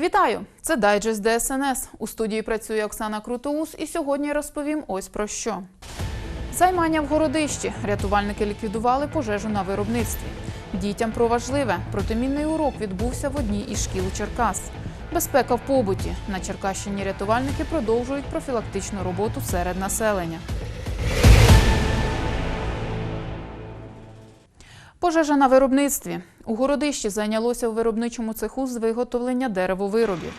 Вітаю! Це Дайджест ДСНС. У студії працює Оксана Крутоус і сьогодні розповім ось про що. Займання в городищі. Рятувальники ліквідували пожежу на виробництві. Дітям про важливе. Протимінний урок відбувся в одній із шкіл Черкас. Безпека в побуті. На Черкащині рятувальники продовжують профілактичну роботу серед населення. Пожежа на виробництві. У городищі зайнялося у виробничому цеху з виготовлення деревовиробів.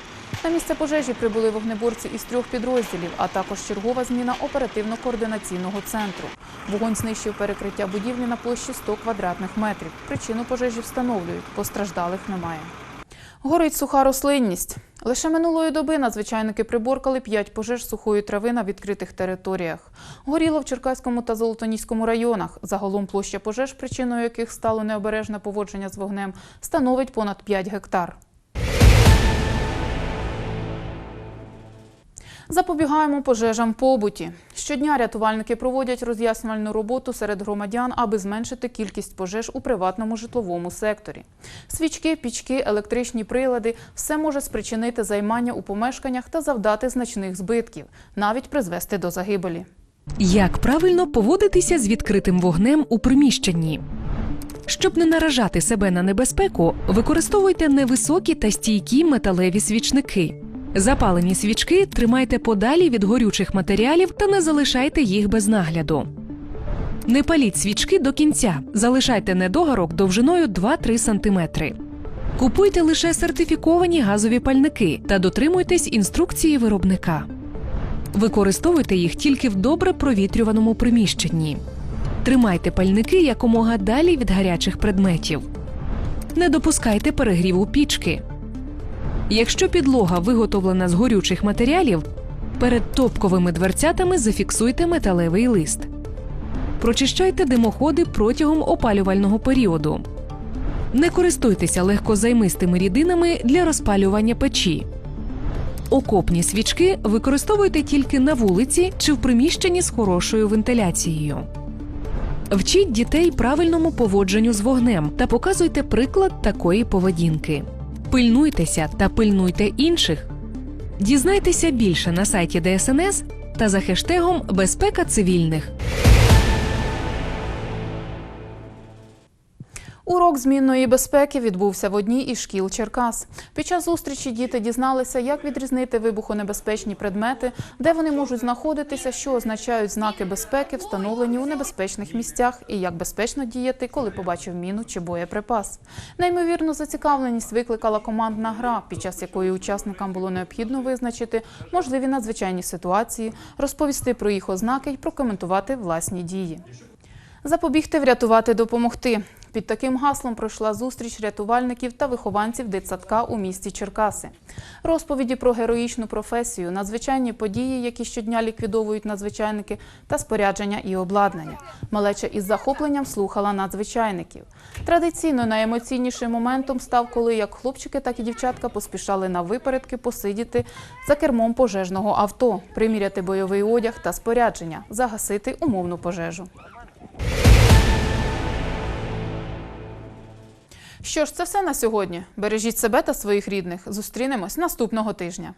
На місце пожежі прибули вогнеборці із трьох підрозділів, а також чергова зміна оперативно-координаційного центру. Вогонь знищив перекриття будівлі на площі 100 квадратних метрів. Причину пожежі встановлюють, постраждалих немає. Горить суха рослинність. Лише минулої доби надзвичайники приборкали 5 пожеж сухої трави на відкритих територіях. Горіло в Черкаському та Золотоніському районах. Загалом площа пожеж, причиною яких стало необережне поводження з вогнем, становить понад 5 гектар. Запобігаємо пожежам побуті. Щодня рятувальники проводять роз'яснювальну роботу серед громадян, аби зменшити кількість пожеж у приватному житловому секторі. Свічки, пічки, електричні прилади все може спричинити займання у помешканнях та завдати значних збитків, навіть призвести до загибелі. Як правильно поводитися з відкритим вогнем у приміщенні? Щоб не наражати себе на небезпеку, використовуйте невисокі та стійкі металеві свічники. Запалені свічки тримайте подалі від горючих матеріалів та не залишайте їх без нагляду. Не паліть свічки до кінця, залишайте недогарок довжиною 2-3 см. Купуйте лише сертифіковані газові пальники та дотримуйтесь інструкції виробника. Використовуйте їх тільки в добре провітрюваному приміщенні. Тримайте пальники якомога далі від гарячих предметів. Не допускайте перегріву пічки. Якщо підлога виготовлена з горючих матеріалів, перед топковими дверцятами зафіксуйте металевий лист. Прочищайте димоходи протягом опалювального періоду. Не користуйтеся легкозаймистими рідинами для розпалювання печі. Окопні свічки використовуйте тільки на вулиці чи в приміщенні з хорошою вентиляцією. Вчіть дітей правильному поводженню з вогнем та показуйте приклад такої поведінки. Пильнуйтеся та пильнуйте інших. Дізнайтеся більше на сайті ДСНС та за хештегом Безпека цивільних. Урок змінної безпеки відбувся в одній із шкіл Черкас. Під час зустрічі діти дізналися, як відрізнити вибухонебезпечні предмети, де вони можуть знаходитися, що означають знаки безпеки, встановлені у небезпечних місцях, і як безпечно діяти, коли побачив міну чи боєприпас. Неймовірну зацікавленість викликала командна гра, під час якої учасникам було необхідно визначити можливі надзвичайні ситуації, розповісти про їх ознаки і прокоментувати власні дії. Запобігти, врятувати, допомогти. Під таким гаслом пройшла зустріч рятувальників та вихованців дитсадка у місті Черкаси. Розповіді про героїчну професію, надзвичайні події, які щодня ліквідовують надзвичайники, та спорядження і обладнання. Малеча із захопленням слухала надзвичайників. Традиційно найемоційнішим моментом став, коли як хлопчики, так і дівчатка поспішали на випередки посидіти за кермом пожежного авто, приміряти бойовий одяг та спорядження, загасити умовну пожежу. Що ж, це все на сьогодні. Бережіть себе та своїх рідних. Зустрінемось наступного тижня.